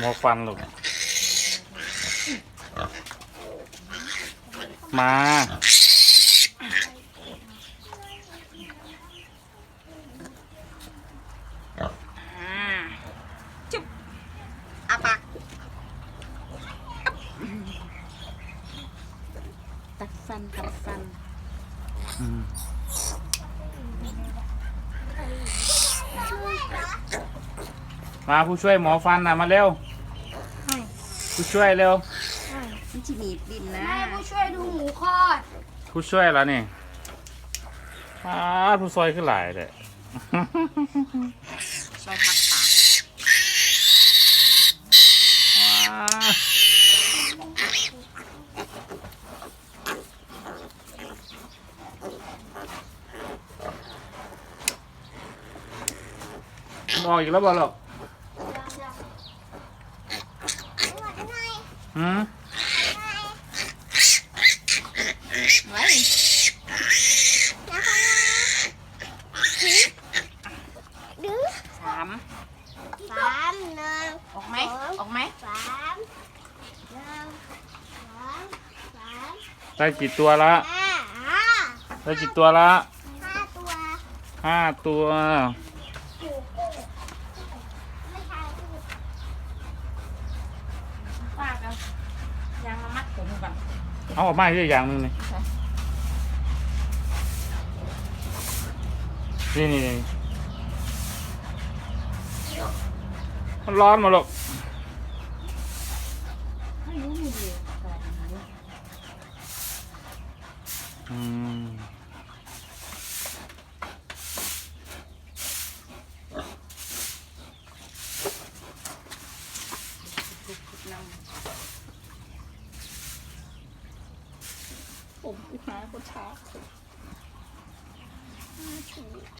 มอฟันลูกมา อ่าจุ๊บอาปากตัดฟันตัดฟัน มมาผู้ช่วยหมอฟันนะมาเร็ว ผู้ช่วยเร็ว มันจะหนีบดินนะ แม่ผู้ช่วยดูหมูคลอดผู้ช่วยแล้วนี่อาผู้ซอยขึ้นหลายเลย ซอยพักปากมองอีกแล้วบ่หรอก หืมไว้ดื้อสามสามหนึ่งออกไหมออกไหมสามหนึ่งสองสามได้กี่ตัวละ ห้าห้าได้กี่ตัวละห้าตัว ห้าตัว ไม่ใช่ ปากเอา ยางมามัดผมก่อนเอาออกมาอีกอย่างหนึ่งนี่นี่นี่นี่มันร้อนมาหรอกไม่รู้มีอยู่แต่อันนี้อืม นั่งผมกูหาคนช้า